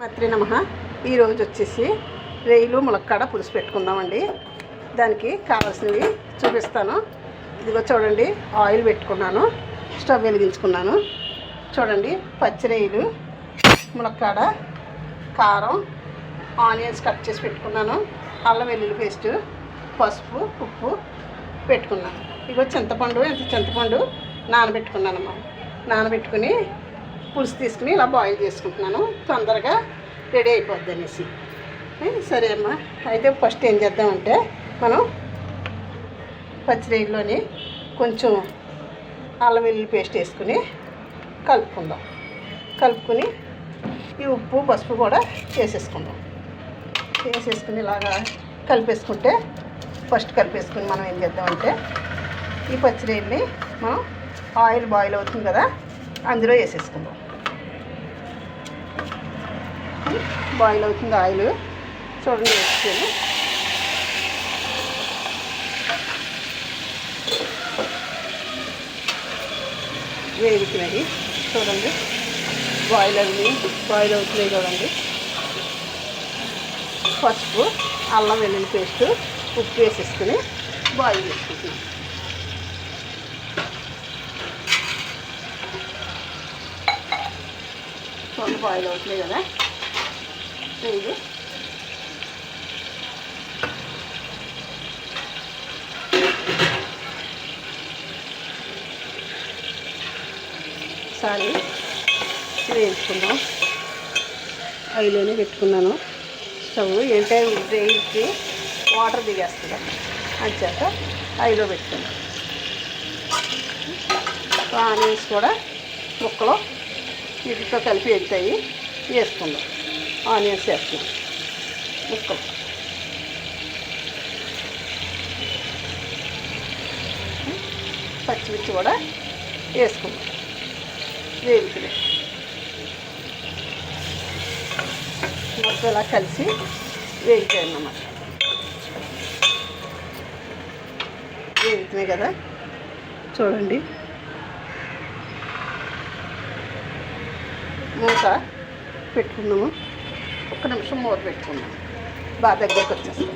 మత్రి నమ. ఈరోజు వచ్చేసి రేయిలు ములక్కాడ పులుసు పెట్టుకుందామండి. దానికి కావాల్సినవి చూపిస్తాను. ఇదిగో చూడండి ఆయిల్ పెట్టుకున్నాను స్టవ్ వెలిగించుకున్నాను. చూడండి పచ్చి రొయ్యలు ములక్కాడ కారం ఆనియన్స్ కట్ చేసి పెట్టుకున్నాను. అల్లం వెల్లుల్లి పేస్ట్ పసుపు ఉప్పు పెట్టుకున్నాను. ఇగో చింతపండు ఎంత చింతపండు? నానబెట్టుకున్నానమ్మా. నానబెట్టుకుని పులుసు తీసుకుని ఇలా బాయిల్ చేసుకుంటున్నాను. తొందరగా రెడీ అయిపోద్ది అనేసి. సరే అమ్మా. అయితే ఫస్ట్ ఏం చేద్దామంటే మనం పచ్చిరేయిలోని కొంచెం అల్లం వెల్లుల్లి పేస్ట్ వేసుకుని కలుపుకుందాం. కలుపుకుని ఈ ఉప్పు పసుపు కూడా వేసేసుకుందాం. వేసేసుకుని ఇలాగా కలిపేసుకుంటే ఫస్ట్ కలిపేసుకుని మనం ఏం చేద్దామంటే ఈ పచ్చిరేయిల్ని మనం ఆయిల్ బాయిల్ అవుతుంది కదా అందులో వేసేసుకుందాం. బాయిల్ అవుతుంది ఆయిల్. చూడండి వేసుకొని వేగుతున్నాయి. చూడండి. బాయిల్ అవి బాయిల్ అవుతున్నాయి చూడండి. పసుపు అల్లం వెల్లుల్లి పేస్ట్ ఉప్పు వేసేసుకుని బాయిల్ చేసుకుంటుంది బాయిల్ అవుతున్నాయి కదా. ఇది సారీ వేయించుకుందాం ఐలోనే పెట్టుకున్నాను. స్టవ్ ఏంటంటే వేయించి వాటర్ దిగేస్తుంది. అంచేత ఐలో పెట్టుకున్నాం ఆనియన్స్ కూడా ముక్కలు వీటితో కలిపి వెళ్తాయి వేసుకుందాం. ఆనియన్స్ వేస్తున్నాం ముక్కలు పచ్చిమిర్చి కూడా వేసుకుందాం వేగుతున్నాయి మొత్తం ఇలా కలిసి వేగుతాయి అన్నమాట వేగుతున్నాయి కదా చూడండి మూత పెట్టుకున్నాము ఒక్క నిమిషం మూత పెట్టుకున్నాం బాగా దగ్గరకు వచ్చేస్తాం.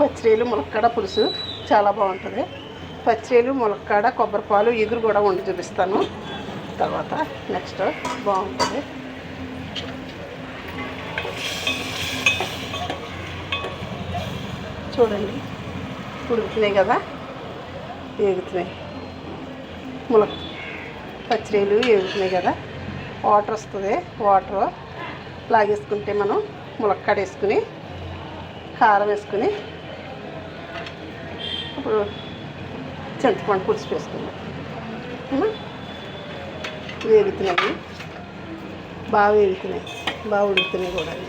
పచ్చిరీలు ములక్కాడ పులుసు చాలా బాగుంటుంది. పచ్చిరీలు ములక్కాడ కొబ్బరిపాలు ఎగురు కూడా వండి చూపిస్తాను. తర్వాత నెక్స్ట్ బాగుంటుంది. చూడండి. ఉడుకుతున్నాయి కదా? వేగుతున్నాయి ములక పచ్చిరీలు వేగుతున్నాయి కదా? వాటర్ వస్తుంది వాటర్ లాగేసుకుంటే మనం ములక్కాడ వేసుకుని కారం వేసుకుని ఇప్పుడు చింతపండు పులుసు వేసుకుందాం. వేగుతున్నాయి బాగా వేగుతున్నాయి బాగా ఉడుకుతున్నాయి కూడా అవి.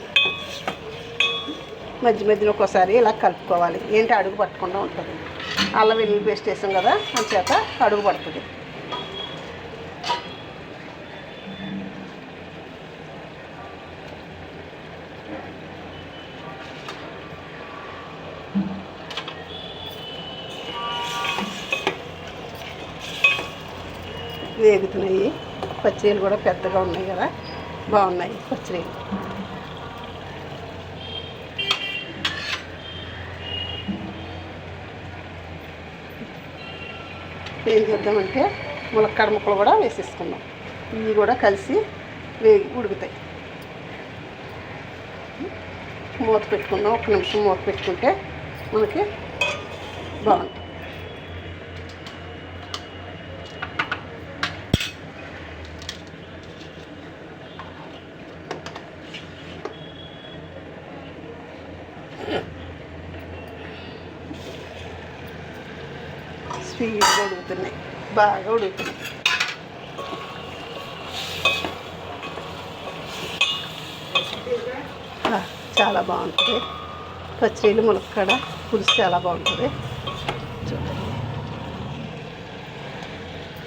మధ్య మధ్యలో ఒక్కోసారి ఇలా కలుపుకోవాలి. ఏంటి? అడుగు పట్టకుండా ఉంటుంది. అల్లం వెల్లుల్లి పేస్ట్ వేసాం కదా చేత అడుగు పడుతుంది. వేగుతున్నాయి. పచ్చీలు కూడా పెద్దగా ఉన్నాయి కదా. బాగున్నాయి ఏం చేద్దామంటే ములక్కాడ ముక్కలు కూడా వేసేసుకుందాం. ఇవి కూడా కలిసి వేగి ఉడుకుతాయి. మూత పెట్టుకుందాం. ఒక నిమిషం మూత పెట్టుకుంటే మనకి బాగుంటుంది. స్వీట్గా ఉడుకుతున్నాయి బాగా ఉడుకుతున్నాయి చాలా బాగుంటుంది. పచ్చళ్ళు ములక్కాడ పులుసు చాలా బాగుంటుంది. చూడండి.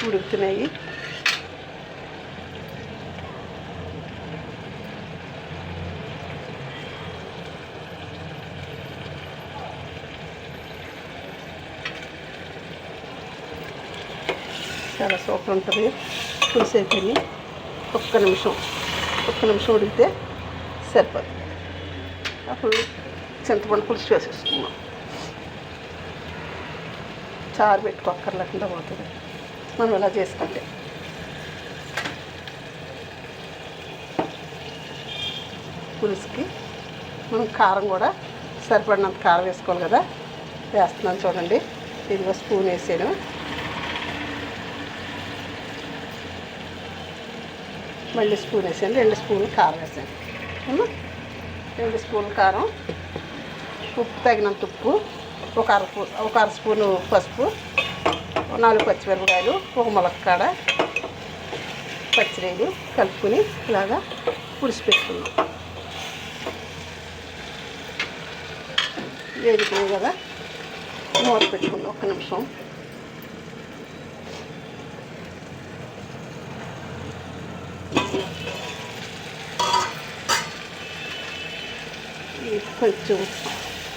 ఉడుకుతున్నాయి. చాలా సూపర్ ఉంటుంది. పులుసు అయిపోయి ఒక్క నిమిషం ఒక్క నిమిషం ఉడికితే సరిపోతుంది. అప్పుడు చింతపండు పులుసు వేసేసుకున్నాం చారు పెట్టుకోక్కర్లేకుండా పోతుంది. మనం ఇలా చేసుకుంటే. పులుసుకి మనం కారం కూడా సరిపడినంత కారం వేసుకోవాలి కదా. వేస్తున్నాను చూడండి. ఇదిగో స్పూన్ వేసాను. మళ్ళీ స్పూన్ వేసాను రెండు స్పూన్లు కారం వేసాను రెండు స్పూన్లు కారం ఉప్పు తగినంత ఉప్పు ఒక అర ఒక అర స్పూను పసుపు నాలుగు పచ్చిమిరపకాయలు ఒక ములక్కాడ పచ్చిరేలు కలుపుకొని ఇలాగా పులిసి పెట్టుకున్నాం వేడుకున్నాయి కదా? మూత పెట్టుకుంది ఒక్క నిమిషం. కొంచెం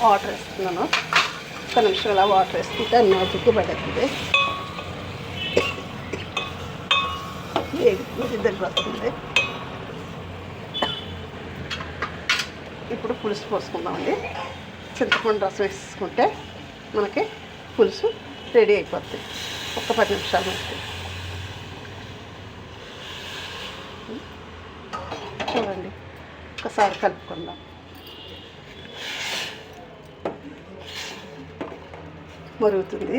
వాటర్ వేస్తున్నాను. ఒక నిమిషం అలా వాటర్ వేసుకుంటే అన్ని ఉతికి పడుతుంది వేడి దగ్గర వస్తుంది ఇప్పుడు పులుసు పోసుకుందామండి. చింతపండు రసం వేసుకుంటే మనకి పులుసు రెడీ అయిపోతుంది ఒక పది నిమిషాలు మనకి చూడండి. ఒకసారి కలుపుకుందాం. మరుగుతుంది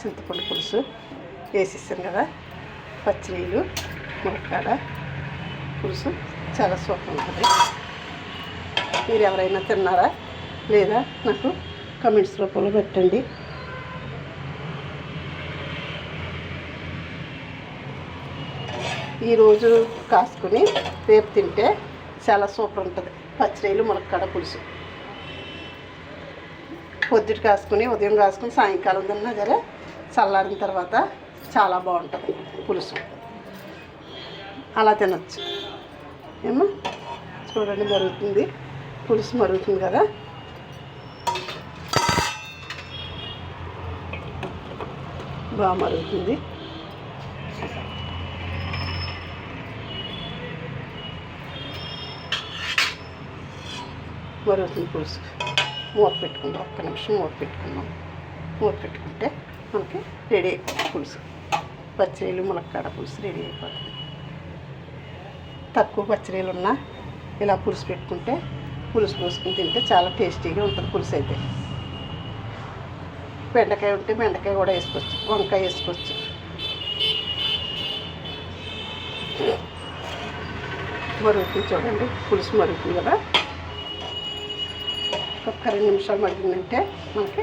చింతపండు పులుసు వేసేసాం కదా. పచ్చినీళ్ళు మునక్కాడ పులుసు చాలా సూపర్ ఉంటుంది. మీరు ఎవరైనా తిన్నారా లేదా నాకు కమెంట్స్ రూపంలో పెట్టండి. ఈరోజు కాసుకుని రేపు తింటే చాలా సూపర్ ఉంటుంది. పచ్చినీళ్ళు మునక్కాడ పులుసు. పొద్దుట కాసుకుని ఉదయం కాసుకుని సాయంకాలం తిన్నా సరే చల్లారిన తర్వాత చాలా బాగుంటుంది పులుసు. అలా తినచ్చు. ఏమో చూడండి మరుగుతుంది. పులుసు మరుగుతుంది కదా. బాగా మరుగుతుంది. మరుగుతుంది పులుసు. మూత పెట్టుకుందాం ఒక్క నిమిషం మూత పెట్టుకుందాం. మూత పెట్టుకుంటే మనకి రెడీ అయిపోతుంది పులుసు. పచ్చిరీలు ములక్కాడ పులుసు రెడీ అయిపోతుంది. తక్కువ పచ్చిరీలు ఉన్నా ఇలా పులుసు పెట్టుకుంటే పులుసు పోసుకుని తింటే చాలా టేస్టీగా ఉంటుంది పులుసు అయితే. బెండకాయ ఉంటే బెండకాయ కూడా వేసుకోవచ్చు వంకాయ వేసుకోవచ్చు. మరుగుతుంది చూడండి పులుసు మరుగుతుంది కదా. ఒక్క రెండు నిమిషాలు మరిగిందంటే మనకి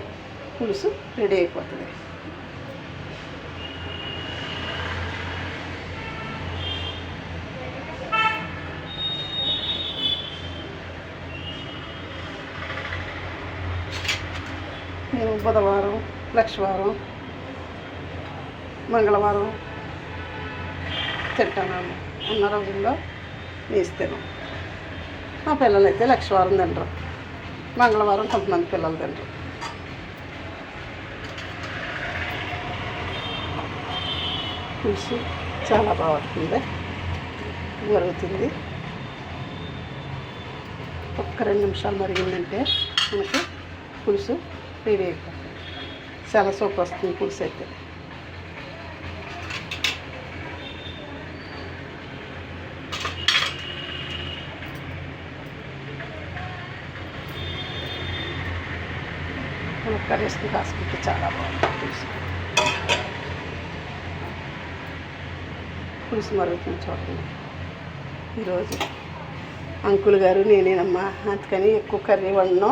పులుసు రెడీ అయిపోతుంది. మేము బుధవారం లక్షవారం మంగళవారం తింటాము ఉన్న రోజుల్లో వేస్తాను మా పిల్లలైతే లక్షవారం తింటారు. మంగళవారం కొంతమంది పిల్లలు తింటారు. పులుసు చాలా బాగుంటుంది జరుగుతుంది ఒక్క రెండు నిమిషాలు మరిగిందంటే మనకి పులుసు రెడీ అయిపోతుంది. చాలా సూపర్ వస్తుంది పులుసు అయితే మన కర్రీస్కి కాసుకుంటే చాలా బాగుంటుంది పులుసు పులుసు మరుగుతుంది చూడండి ఈరోజు అంకుల్ గారు నేనేనమ్మా అందుకని ఎక్కువ కర్రీ వండను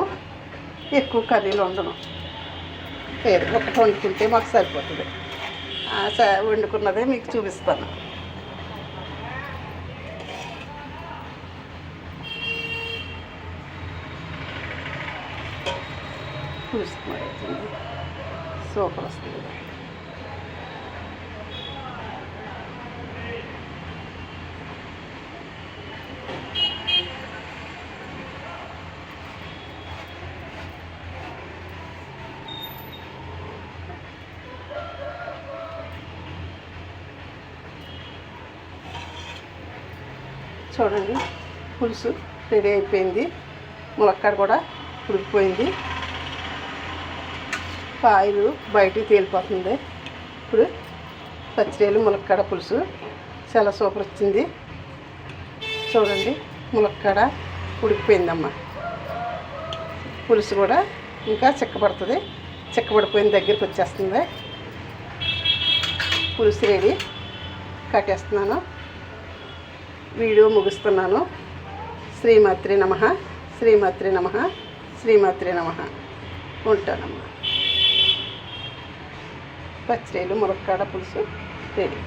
ఎక్కువ కర్రీలు వండను లేదు ఒకటి వండుకుంటే మాకు సరిపోతుంది ఆ స- వండుకున్నదే మీకు చూపిస్తాను పులుసు సూపర్ వస్తుంది చూడండి పులుసు రెడీ అయిపోయింది. ములక్కాడ కూడా ఉడికిపోయింది. ఆయిల్ బయటికి తేలిపోతుంది. ఇప్పుడు పచ్చిరేలు ములక్కాడ పులుసు. చాలా సూపర్ వచ్చింది. చూడండి ములక్కాడ ఉడికిపోయిందమ్మా. పులుసు కూడా ఇంకా చిక్కబడుతుంది. చిక్కబడిపోయిన దగ్గరికి వచ్చేస్తుంది. పులుసు రెడీ కట్టేస్తున్నాను. వీడియో ముగిస్తున్నాను. శ్రీమాత్రి నమ. శ్రీమాత్రి నమ. శ్రీమాత్రి నమ. ఉంటానమ్మా. పచ్చిరేలు ములక్కాడ పులుసు రెడీ